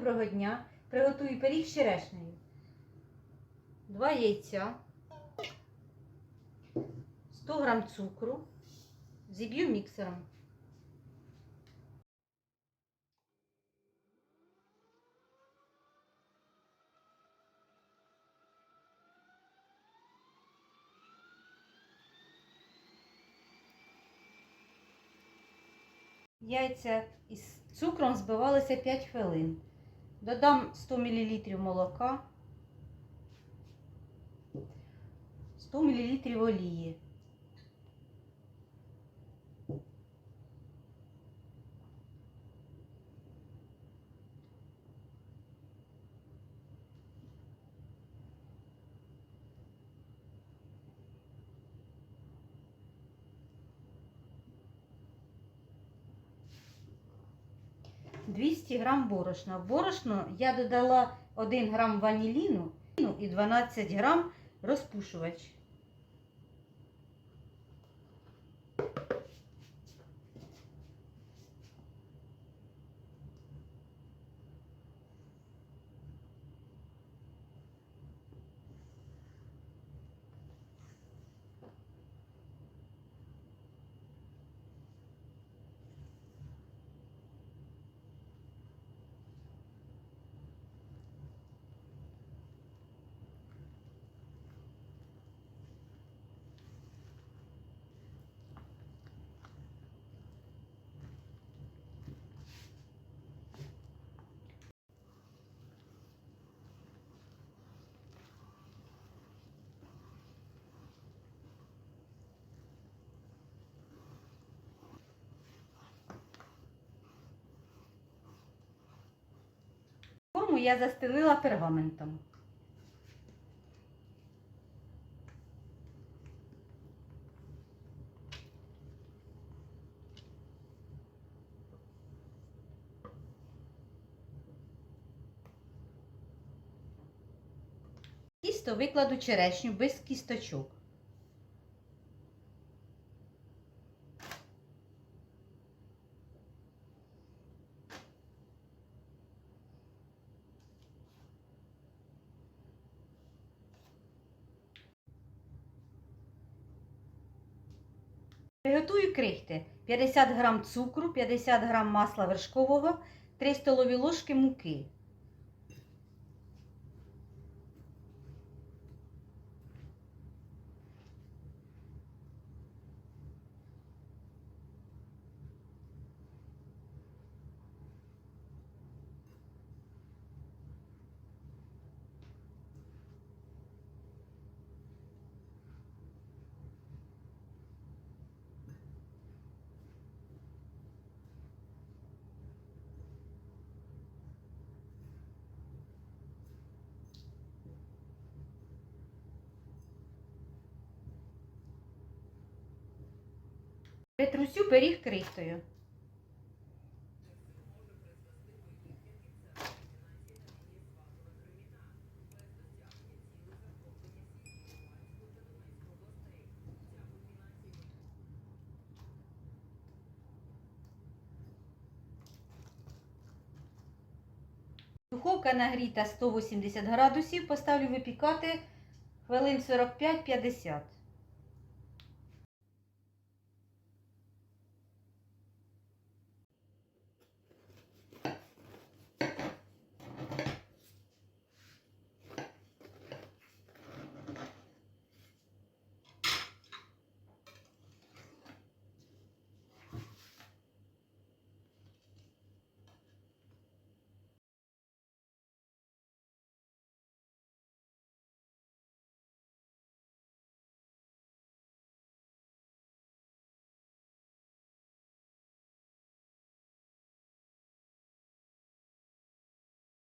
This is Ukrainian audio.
доброго дня! Приготую пиріг з черешнею. Два яйця, 100 грам цукру, зіб'ю міксером. Яйця із цукром збивалися 5 хвилин. Додам 100 мл молока, 100 мл олії. – 200 грам борошна. В борошно я додала 1 грам ваніліну і 12 грам розпушувач. Я застелила пергаментом. Тісто викладу черешню без кісточок. Приготую крихти. 50 грам цукру, 50 грам масла вершкового, 3 столові ложки муки. Притрусю пиріг крихтою. Духовка нагріта 180 градусів, поставлю випікати хвилин 45-50.